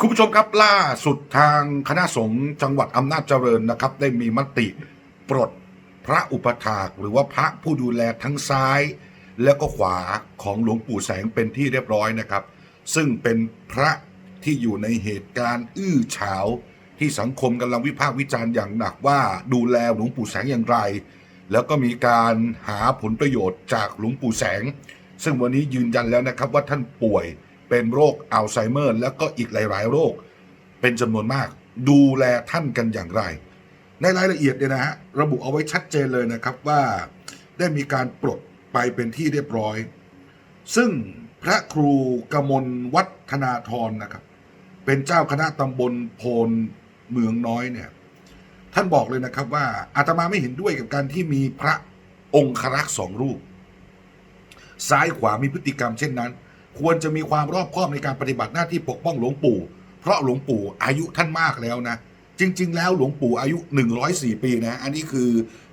คุณผู้ชมครับล่าสุดทางคณะสงฆ์จังหวัดอำนาจเจริญนะครับ ได้มีมติปลดพระอุปถากหรือว่าพระผู้ดูแลทั้งซ้าย แล้วก็ขวาของหลวงปู่แสงเป็นที่เรียบร้อยนะครับ ซึ่งเป็นพระที่อยู่ในเหตุการณ์อื้อฉาว ที่สังคมกำลังวิพากษ์วิจารณ์อย่างหนักว่าดูแลหลวงปู่แสงอย่างไร แล้วก็มีการหาผลประโยชน์จากหลวงปู่แสง ซึ่งวันนี้ยืนยันแล้วนะครับว่าท่านป่วย เป็นโรคอัลไซเมอร์ แล้วก็อีกหลาย ๆ โรค เป็นจำนวนมาก ดูแลท่านกันอย่างไร ในรายละเอียดเนี่ยนะฮะระบุเอาไว้ชัดเจนเลยนะครับว่าได้มีการปลดไปเป็นที่เรียบร้อย ซึ่งพระครูกมลวัฒนาธรนะครับ เป็นเจ้าคณะตำบลโพนเมืองน้อยเนี่ยท่านบอกเลยนะครับว่าอาตมาไม่เห็นด้วยกับการที่มีพระองครักษ์สองรูป ซ้ายขวามีพฤติกรรมเช่นนั้น ควรจะมีความรอบคอบในการปฏิบัติหน้าที่ปกป้องหลวงปู่ เพราะหลวงปู่อายุท่านมากแล้วนะ จริง ๆ แล้วหลวงปู่อายุ 104 ปีนะ อันนี้คือ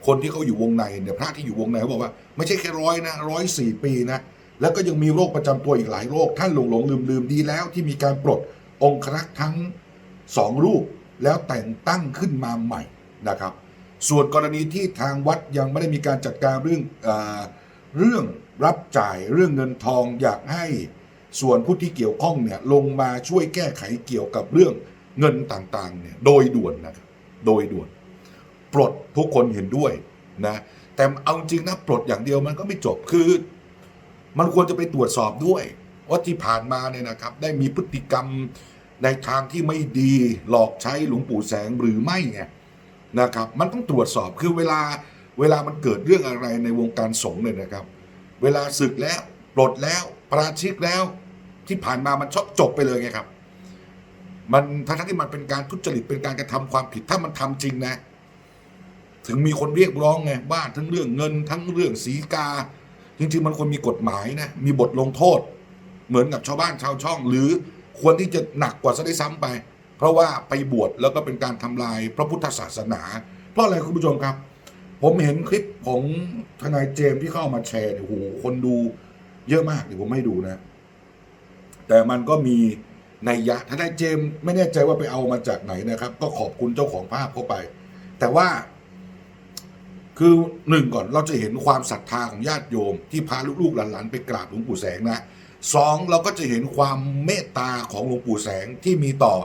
คนที่เขาอยู่วงในเนี่ยพระที่อยู่วงในเขาบอกว่าไม่ใช่แค่ร้อยนะร้อยสี่ปีนะ แล้วก็ยังมีโรคประจำตัวอีกหลายโรค ท่านหลงหลงลืมลืมดีแล้ว ที่มีการปลดองครักษ์ทั้งสองรูปแล้วแต่งตั้งขึ้นมาใหม่นะครับ ส่วนกรณีที่ทางวัดยังไม่ได้มีการจัดการเรื่องอเรื่อง รับจ่ายเรื่องเงินทองอยากให้ส่วนผู้ที่เกี่ยวข้องเนี่ยลงมาช่วยแก้ไขเกี่ยวกับเรื่องเงินต่างๆเนี่ยโดยด่วนนะครับโดยด่วน ปลดทุกคนเห็นด้วยนะแต่เอาจริงนะปลดอย่างเดียวมันก็ไม่จบคือ มันควรจะไปตรวจสอบด้วยว่าที่ผ่านมาเนี่ยนะครับ ได้มีพฤติกรรมในทางที่ไม่ดีหลอกใช้หลวงปู่แสงหรือไม่เนี่ยนะครับ มันต้องตรวจสอบคือเวลาเวลามันเกิดเรื่องอะไรในวงการสงฆ์เนี่ยนะครับ เวลาศึกแล้วปลดแล้วปราชิกแล้ว ที่ผ่านมามันชอบจบไปเลยไงครับ มันทั้งที่มันเป็นการทุจริตเป็นการกระทำความผิดถ้ามันทำจริงนะ ถึงมีคนเรียกร้องไงบ้านทั้งเรื่องเงิน ทั้งเรื่องสีกา จริงๆมันควรมีกฎหมายนะมีบทลงโทษ เหมือนกับชาวบ้านชาวช่อง หรือควรที่จะหนักกว่าซะได้ซ้ำไป เพราะว่าไปบวชแล้วก็เป็นการทำลายพระพุทธศาสนา เพราะอะไรคุณผู้ชมครับ ผมเห็นคลิปของทนายเจมส์ที่เข้ามาแชร์เนี่ยโอ้โหคนดูเยอะมากเดี๋ยวผมให้ดูนะ แต่มันก็มีนัยยะทนายเจมส์ไม่แน่ใจว่าไปเอามาจากไหนนะครับ ก็ขอบคุณเจ้าของภาพเข้าไป แต่ว่า คือหนึ่งก่อนเราจะเห็นความศรัทธาของญาติโยม ที่พาลูกๆหลานๆไปกราบหลวงปู่แสงนะสองเราก็จะเห็นความเมตตาของหลวงปู่แสงที่มีต่อ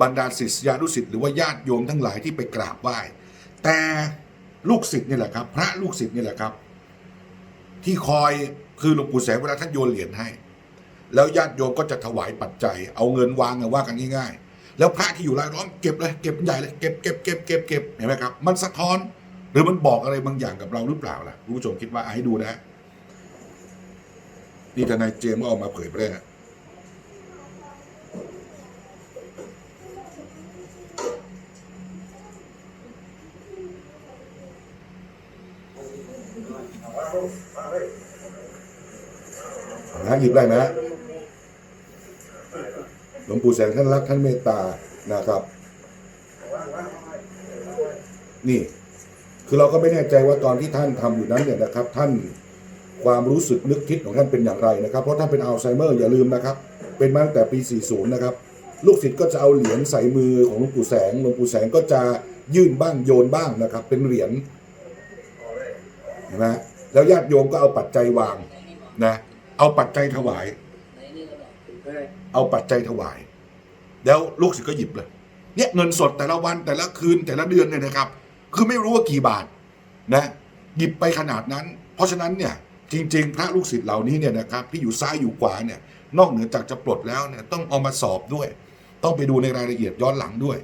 บรรดาศิษยานุศิษย์หรือว่าญาติโยมทั้งหลายที่ไปกราบไหว้แต่ ลูกศิษย์นี่แหละครับ พระลูกศิษย์นี่แหละครับ ที่คอยคือหลวงปู่แสงเวลาท่านโยนเหรียญให้ แล้วญาติโยมก็จะถวายปัจจัย เอาเงินวางอะว่ากันง่ายๆ แล้วพระที่อยู่รายล้อมเก็บเลยเก็บใหญ่เลยเก็บเก็บเก็บเก็บเก็บเห็นไหมครับ มันสะท้อนหรือมันบอกอะไรบางอย่างกับเราหรือเปล่าล่ะคุณผู้ชมคิดว่าให้ดูนะนี่ทนายเจมส์ก็เอามาเผยแพร่ นะหยิบได้ไหมฮะหลวงปู่แสงท่านรักท่านเมตตานะครับ นี่ คือเราก็ไม่แน่ใจว่าตอนที่ท่านทำอยู่นั้นเนี่ยนะครับ ท่านความรู้สึกนึกคิดของท่านเป็นอย่างไรนะครับ เพราะท่านเป็นอัลไซเมอร์อย่าลืมนะครับ เป็นมาตั้งแต่ปี 40 นะครับ ลูกศิษย์ก็จะเอาเหรียญใส่มือของหลวงปู่แสงหลวงปู่แสงก็จะยื่นบ้างโยนบ้างนะครับ เป็นเหรียญนไหมแล้วญาติโยมก็เอาปัจจัยวางนะ เอาปัจจัยถวาย เอาปัจจัยถวาย แล้วลูกศิษย์ก็หยิบเลย เนี่ยเงินสดแต่ละวันแต่ละคืนแต่ละเดือนเนี่ยนะครับ คือไม่รู้ว่ากี่บาทนะหยิบไปขนาดนั้น เพราะฉะนั้นเนี่ยจริง ๆ พระลูกศิษย์เหล่านี้เนี่ยนะครับที่อยู่ซ้ายอยู่ขวาเนี่ย นอกเหนือจากจะปลดแล้วเนี่ยต้องเอามาสอบด้วย ต้องไปดูในรายละเอียดย้อนหลังด้วย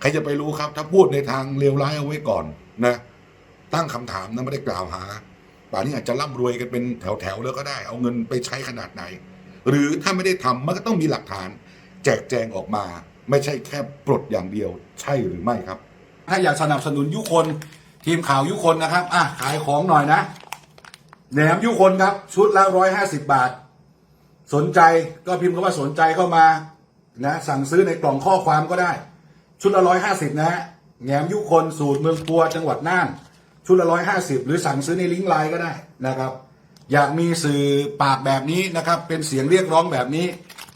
ใครจะไปรู้ครับ ถ้าพูดในทางเลวร้ายเอาไว้ก่อนนะ ตั้งคำถามนะไม่ได้กล่าวหา ป่านนี้อาจจะร่ำรวยกันเป็นแถวๆแล้วก็ได้ เอาเงินไปใช้ขนาดไหน หรือถ้าไม่ได้ทำมันก็ต้องมีหลักฐาน แจกแจงออกมา ไม่ใช่แค่ปลดอย่างเดียว ใช่หรือไม่ครับ ถ้าอยากสนับสนุนยุคนทีมข่าวยุคนนะครับอะขายของหน่อยนะแหนมยุคนครับ ชุดละร้อยห้าสิบบาท สนใจก็พิมพ์คำว่าสนใจเข้ามานะสั่งซื้อในกล่องข้อความก็ได้ ชุดละร้อยห้าสิบนะฮะแหนมยุคนสูตรเมืองปัวจังหวัดน่าน ชุดละร้อยห้าสิบหรือสั่งซื้อในลิงก์ไลน์ก็ได้นะครับ อยากมีสื่อปากแบบนี้นะครับ เป็นเสียงเรียกร้องแบบนี้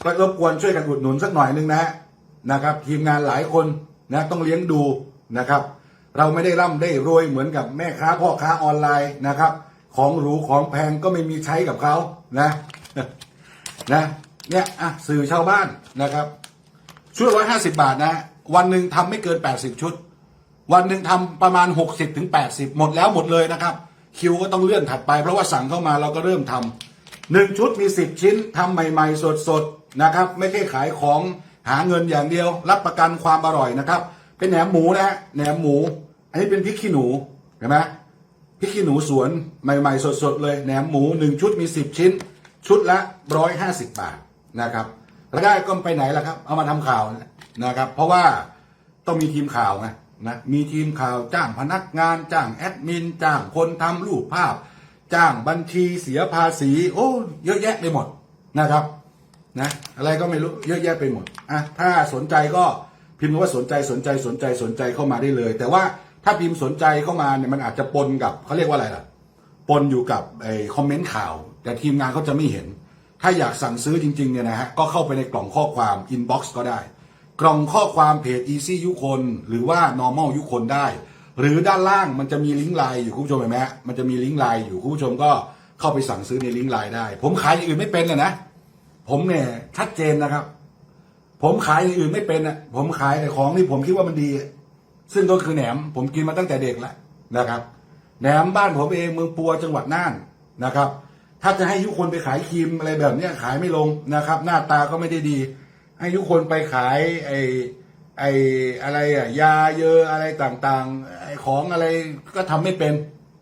ก็รบกวนช่วยกันอุดหนุนสักหน่อยหนึ่งนะนะครับ ทีมงานหลายคนนะต้องเลี้ยงดูนะครับ เราไม่ได้ร่ำได้รวยเหมือนกับแม่ค้าพ่อค้าออนไลน์นะครับ ของหรูของแพงก็ไม่มีใช้กับเขานะนะเนี่ยอะสื่อชาวบ้านนะครับ ชุดร้อยห้าสิบาทนะ วันหนึ่งทำไม่เกินแปดสิบชุด วันหนึ่งทำประมาณหกสิบถึงแปดสิบหมดแล้วหมดเลยนะครับ คิวก็ต้องเลื่อนถัดไป เพราะว่าสั่งเข้ามาเราก็เริ่มทำหนึ่งชุดมีสิบชิ้นทำใหม่ ๆ สดๆนะครับ ไม่ใช่ขายของหาเงินอย่างเดียว รับประกันความอร่อยนะครับ เป็นแหนมหมูนะฮะแหนมหมู อันนี้เป็นพริกขี้หนูเห็นไหมพริกขี้หนูสวนใหม่ ๆ สดๆเลยแหนมหมูหนึ่งชุดมีสิบชิ้น ชุดละร้อยห้าสิบบาทนะครับแล้วได้ก็ไปไหนล่ะครับ เอามาทำข่าวนะครับ เพราะว่าต้องมีทีมข่าวไง นะมีทีมข่าวจ้างพนักงาน จ้างแอดมิน จ้างคนทำรูปภาพ จ้างบัญชีเสียภาษี โอ้เยอะแยะไปหมดนะครับนะอะไรก็ไม่รู้เยอะแยะไปหมดอะถ้าสนใจก็พิมพ์ว่าสนใจสนใจสนใจสนใจเข้ามาได้เลย แต่ว่าถ้าพิมพ์สนใจเข้ามาเนี่ยมันอาจจะปนกับเขาเรียกว่าอะไรล่ะปนอยู่กับไอ้คอมเมนต์ข่าว แต่ทีมงานเขาจะไม่เห็น ถ้าอยากสั่งซื้อจริงๆเนี่ยนะฮะก็เข้าไปในกล่องข้อความ inbox ก็ได้ กล่องข้อความเพจ easy ยุคน หรือว่า normal ยุคนได้ หรือด้านล่างมันจะมีลิงก์ไลน์อยู่คุณผู้ชมเห็นไหมมันจะมีลิงก์ไลน์อยู่คุณผู้ชมก็เข้าไปสั่งซื้อในลิงก์ไลน์ได้ ผมขายอย่างอื่นไม่เป็นเลยนะ ผมเนี่ยชัดเจนนะครับ ผมขายอย่างอื่นไม่เป็นอะผมขายแต่ของที่ผมคิดว่ามันดี ซึ่งก็คือแหนม ผมกินมาตั้งแต่เด็กแล้วนะครับแหนมบ้านผมเองเมืองปัวจังหวัดน่านนะครับ ถ้าจะให้ยุคนไปขายครีมอะไรแบบนี้ขายไม่ลงนะครับ หน้าตาก็ไม่ได้ดี ให้ยุคนไปขายไอ้ไอ้อะไรอะยาเยอะอะไรต่างๆไอ้ของอะไรก็ทำไม่เป็น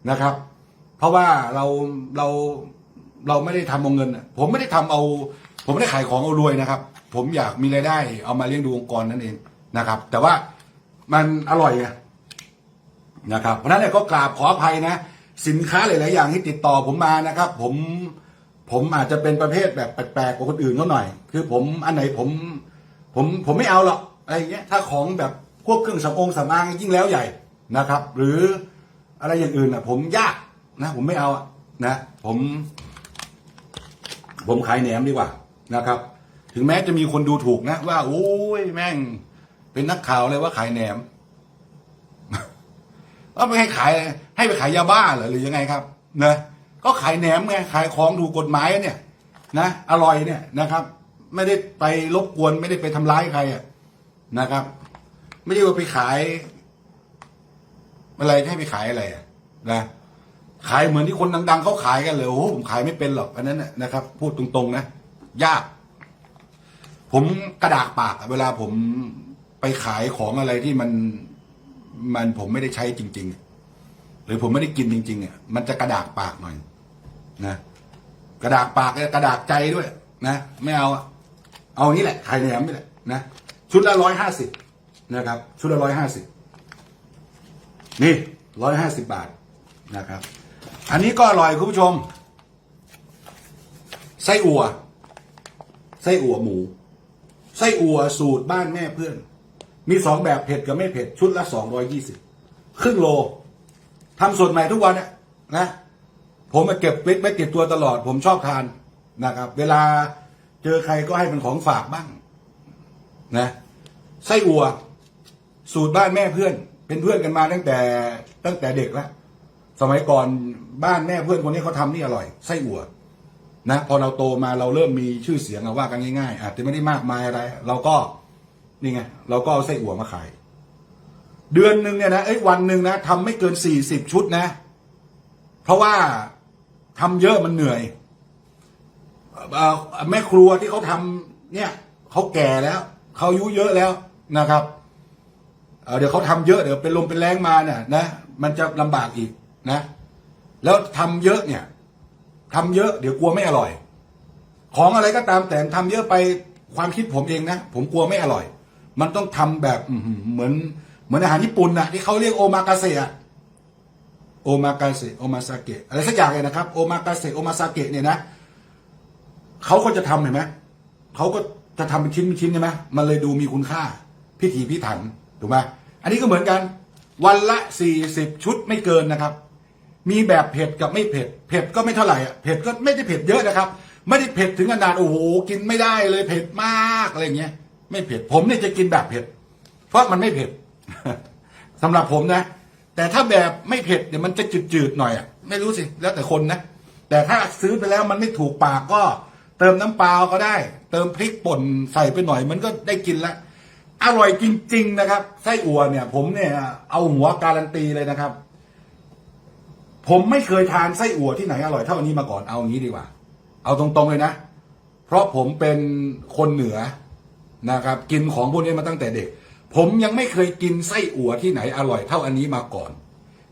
นะครับ เพราะว่าเราเราเราไม่ได้ทำเอาเงินผมไม่ได้ทำเอา ผมไม่ได้ขายของเอารวยนะครับ ผมอยากมีรายได้ เอามาเลี้ยงดูองค์กรนั่นเองนะครับ แต่ว่ามันอร่อยไงนะครับเพราะฉะนั้นเนี่ยก็กราบขออภัยนะ สินค้าหลาย ๆ อย่างที่ติดต่อผมมานะครับ ผม ผมอาจจะเป็นประเภทแบบแปลกๆกว่าคนอื่นเขาหน่อย คือผมอันไหนผม ผมผมไม่เอาหรอกอะไรเงี้ยถ้าของแบบพวกเครื่องสำอางสำอางยิ่งแล้วใหญ่นะครับ หรืออะไรอย่างอื่นอะ ผมยากนะ ผมไม่เอาอะนะ ผม ผมขายแหนมดีกว่านะครับ ถึงแม้จะมีคนดูถูกนะ ว่าโอ้ยแม่ง เป็นนักข่าวเลยว่าขายแหนมก็ไม่ให้ขาย ให้ไปขายยาบ้าเหรอหรือยังไงครับ นะ ก็ขายแหนมไงขายของถูกกฎหมายเนี่ยนะอร่อยเนี่ยนะครับ ไม่ได้ไปรบกวนไม่ได้ไปทำร้ายใครอะนะครับ ไม่ใช่ว่าไปขายอะไรให้ไปขายอะไรอะนะขายเหมือนที่คนดัง ๆเขาขายกันเลยโอ้โหผมขายไม่เป็นหรอกอันนั้นนะครับ พูดตรงๆนะยาก ผมกระดากปากเวลาผมไปขายของอะไรที่มันมันผมไม่ได้ใช้จริง ๆ หรือผมไม่ได้กินจริง ๆอะมันจะกระดากปากหน่อย นะกระดากปากกระดากใจด้วย นะไม่เอาอะเอานี้แหละไข่แหนมนี่แหละนะชุดละร้อยห้าสิบนะครับ ชุดละร้อยห้าสิบนี่ร้อยห้าสิบบาทนะครับ อันนี้ก็อร่อยคุณผู้ชม ไส้อั่วไส้อั่วหมู ไส้อั่วสูตรบ้านแม่เพื่อน มีสองแบบเผ็ดกับไม่เผ็ด ชุดละสองร้อยยี่สิบครึ่งโลทำสดใหม่ทุกวันเนี่ยนะ ผมมาเก็บไว้ติดตัวตลอด ผมชอบทานนะครับ เวลาเจอใครก็ให้เป็นของฝากบ้าง นะไส้อั่วสูตรบ้านแม่เพื่อน เป็นเพื่อนกันมาตั้งแต่ตั้งแต่เด็กแล้วสมัยก่อนบ้านแม่เพื่อนคนนี้เขาทำนี่อร่อยไส้อั่วนะพอเราโตมาเราเริ่มมีชื่อเสียงอะว่ากันง่ายๆอาจจะไม่ได้มากมายอะไร เราก็นี่ไงเราก็เอาไส้อั่วมาขาย เดือนหนึ่งเนี่ยนะเอ้ยวันหนึ่งนะทำไม่เกินสี่สิบชุดนะ เพราะว่า ทำเยอะมันเหนื่อยแม่ครัวที่เขาทำเนี่ยเขาแก่แล้วเขาอายุเยอะแล้วนะครับเเดี๋ยวเขาทำเยอะเดี๋ยวเป็นลมเป็นแรงมาเนี่ยนะมันจะลำบากอีกนะ แล้วทำเยอะเนี่ยทำเยอะเดี๋ยวกลัวไม่อร่อย ของอะไรก็ตามแต่ทำเยอะไปความคิดผมเองนะผมกลัวไม่อร่อย มันต้องทำแบบเหมือนเหมือนอาหารญี่ปุ่นนะที่เขาเรียกโอมากาเสะ โอมากาเสะโอมาซาเกะอะไรสักอย่างเลยนะครับโอมากาเสะโอมาซาเกะเนี่ยนะเขาก็จะทำเห็นไหมเขาก็จะทำเป็นชิ้นเป็นชิ้นใช่ไหมมันเลยดูมีคุณค่า พิถีพิถันถูกไหมอันนี้ก็เหมือนกัน วันละสี่สิบชุดไม่เกินนะครับ มีแบบเผ็ดกับไม่เผ็ด เผ็ดก็ไม่เท่าไหร่อะเผ็ดก็ไม่ได้เผ็ดเยอะนะครับ ไม่ได้เผ็ดถึงขนาดโอ้โหกินไม่ได้เลยเผ็ดมากอะไรเงี้ย ไม่เผ็ดผมเนี่ยจะกินแบบเผ็ด เพราะมันไม่เผ็ดสำหรับผมนะ แต่ถ้าแบบไม่เผ็ดเดี๋ยวมันจะจืดๆหน่อยอะไม่รู้สิแล้วแต่คนนะ แต่ถ้าซื้อไปแล้วมันไม่ถูกปากก็ เติมน้ำปลาก็ได้ เติมพริกป่นใส่ไปหน่อย มันก็ได้กินละอร่อยจริง ๆ นะครับไส้อั่วเนี่ย ผมเนี่ย เอาหัวการันตีเลยนะครับ ผมไม่เคยทานไส้อั่วที่ไหนอร่อยเท่านนี้มาก่อนเอาอย่างนี้ดีกว่า เอาตรงๆเลยนะ เพราะผมเป็นคนเหนือนะครับ กินของพวกนี้มาตั้งแต่เด็ก ผมยังไม่เคยกินไส้อั่วที่ไหนอร่อยเท่าอันนี้มาก่อน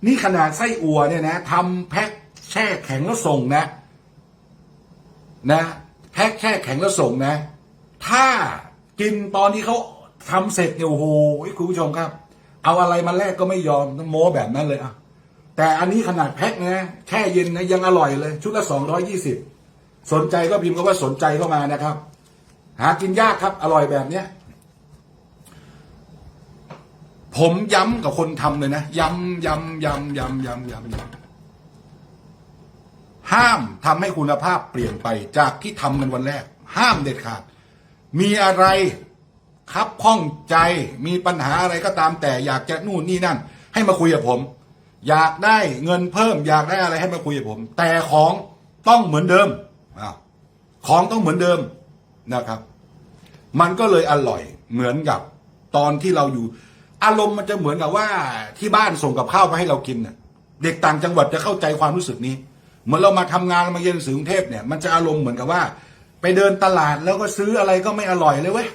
นี่ขนาดไส้อั่วเนี่ยนะทำแพ็คแช่แข็งแล้วส่งนะ นะแพ็คแช่แข็งแล้วส่งนะ ถ้ากินตอนที่เขาทำเสร็จเนี่ยโอ้โหคุณผู้ชมครับ เอาอะไรมาแลกก็ไม่ยอมต้องโม้แบบนั้นเลยอะแต่อันนี้ขนาดแพ็คนะแช่เย็นนะยังอร่อยเลย ชุดละสองร้อยี่สิบสนใจก็พิมพ์ก็ว่าสนใจเข้ามานะครับ หากินยากครับ อร่อยแบบเนี้ย ผมย้ำกับคนทำเลยนะ ย้ำย้ำย้ำย้ำย้ำย้ำย้ำห้ามทำให้คุณภาพเปลี่ยนไปจากที่ทำกันวันแรก ห้ามเด็ดขาด มีอะไรคับข้องใจมีปัญหาอะไรก็ตามแต่อยากจะนู่นนี่นั่น ให้มาคุยกับผม อยากได้เงินเพิ่ม อยากได้อะไรให้มาคุยกับผม แต่ของต้องเหมือนเดิมของต้องเหมือนเดิมนะครับ มันก็เลยอร่อยเหมือนกับตอนที่เราอยู่ อารมณ์มันจะเหมือนกับว่าที่บ้านส่งกับข้าวมาให้เรากินน่ะ เด็กต่างจังหวัดจะเข้าใจความรู้สึกนี้เหมือนเรามาทำงานมาเรียนหนังสือกรุงเทพเนี่ยมันจะอารมณ์เหมือนกับว่า ไปเดินตลาดแล้วก็ซื้ออะไรก็ไม่อร่อยเลยเว้ย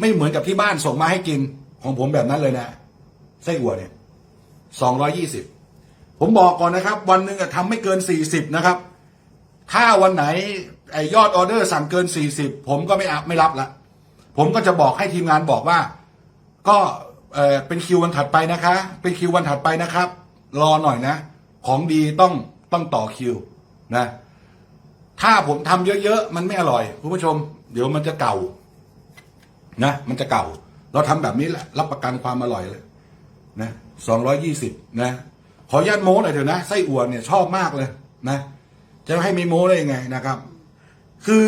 ไม่เหมือนกับที่บ้านส่งมาให้กิน ของผมแบบนั้นเลยนะไส้อั่วเนี่ยสองร้อยี่สิบผมบอกก่อนนะครับ วันหนึ่งอะทำไม่เกินสี่สิบนะครับ ถ้าวันไหนไอยอดออเดอร์สั่งเกิน40ผมก็ไม่อัพไม่รับละผมก็จะบอกให้ทีมงานบอกว่า ก็ เออเป็นคิววันถัดไปนะคะ เป็นคิววันถัดไปนะครับ รอหน่อยนะ ของดีต้องต้องต่อคิวนะ ถ้าผมทำเยอะๆ มันไม่อร่อยคุณผู้ชม เดี๋ยวมันจะเก่า นะ มันจะเก่า เราทำแบบนี้แหละ รับประกันความอร่อยเลย นะสองร้อยี่สิบนะ ขออนุญาตโม้หน่อยเถอะนะไส้อั่วเนี่ยชอบมากเลย นะจะให้ไม่โม้ได้ยังไงนะครับ คือ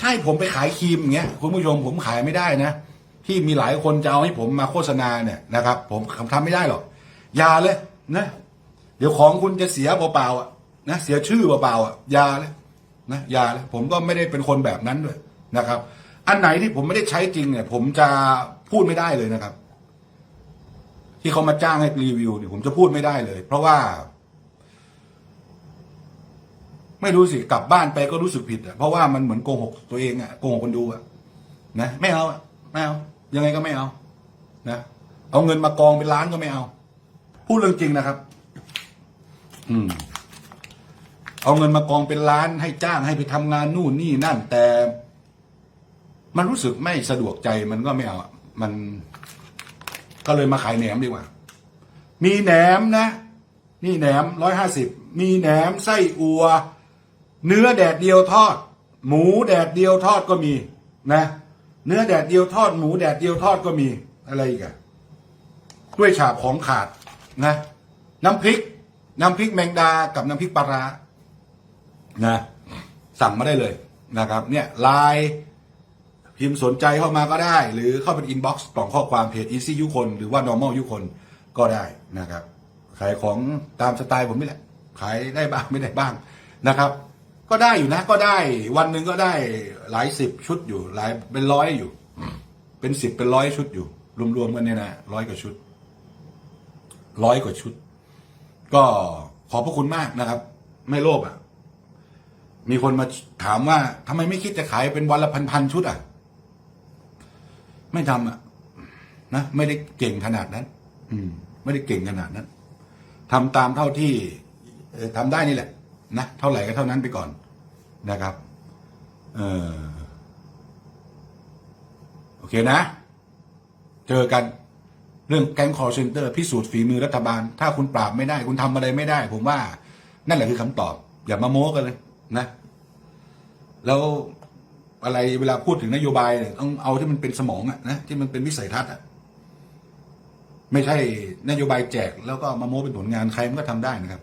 ถ้าให้ผมไปขายครีมอย่างเงี้ยคุณผู้ชมผมขายไม่ได้นะ ที่มีหลายคนจะเอาให้ผมมาโฆษณาเนี่ยนะครับ ผมทำไม่ได้หรอกอย่าเลยนะเดี๋ยวของคุณจะเสียเปล่าๆอะนะเสียชื่อเปล่าๆอะอย่าเลยนะอย่าเลยผมก็ไม่ได้เป็นคนแบบนั้นด้วยนะครับ อันไหนที่ผมไม่ได้ใช้จริงเนี่ย ผมจะพูดไม่ได้เลยนะครับ ที่เขามาจ้างให้รีวิวเนี่ยผมจะพูดไม่ได้เลย เพราะว่า ไม่รู้สิกลับบ้านไปก็รู้สึกผิดอะเพราะว่ามันเหมือนโกหกตัวเองอะโกหกคนดูอะนะไม่เอาอะ ไม่เอา ยังไงก็ไม่เอา นะ เอาเงินมากองเป็นล้านก็ไม่เอา พูดเรื่องจริงนะครับ อืม เอาเงินมากองเป็นล้านให้จ้างให้ไปทำงานนู่นนี่นั่น แต่ มันรู้สึกไม่สะดวกใจมันก็ไม่เอามัน ก็เลยมาขายแหนมดีกว่า มีแหนมนะ นี่แหนมร้อยห้าสิบ มีแหนมไส้อัว เนื้อแดดเดียวทอด หมูแดดเดียวทอดก็มี นะ เนื้อแดดเดียวทอดหมูแดดเดียวทอดก็มีอะไรอีกอะกล้วยฉาบของขาดนะ น้ำพริก น้ำพริกแมงดากับน้ำพริกปลาร้านะ สั่งมาได้เลยนะครับ เนี่ยไลน์พิมพ์สนใจเข้ามาก็ได้ หรือเข้าเป็นอินบ็อกซ์กล่องข้อความเพจ Easy ยุคน หรือว่า Normal ยุคนก็ได้นะครับ ขายของตามสไตล์ผมนี่แหละ ขายได้บ้างไม่ได้บ้างนะครับ ก็ได้อยู่นะ ก็ได้ วันหนึ่งก็ได้หลายสิบชุดอยู่ หลายเป็นร้อยอยู่ เป็นสิบเป็นร้อยชุดอยู่ รวมๆกันเนี่ยนะร้อยกว่าชุดร้อยกว่าชุด ก็ขอบพระคุณมากนะครับ ไม่โลภอะ มีคนมาถามว่าทำไมไม่คิดจะขายเป็นวันละพันๆชุดอะ ไม่ทำอะนะไม่ได้เก่งขนาดนั้น อืม ไม่ได้เก่งขนาดนั้นทำตามเท่าที่เอ่อทำได้นี่แหละ นะเท่าไหร่ก็เท่านั้นไปก่อนนะครับเออโอเคนะ เจอกันเรื่องแก๊งคอร์เซนเตอร์พิสูจน์ฝีมือรัฐบาล ถ้าคุณปราบไม่ได้ คุณทำอะไรไม่ได้ ผมว่า นั่นแหละคือคำตอบ อย่ามาโม้กันเลยนะ แล้วอะไรเวลาพูดถึงนโยบายเนี่ยต้องเอาที่มันเป็นสมองอะนะที่มันเป็นวิสัยทัศน์อะไม่ใช่นโยบายแจกแล้วก็มาโม้เป็นผลงานใครมันก็ทำได้นะครับ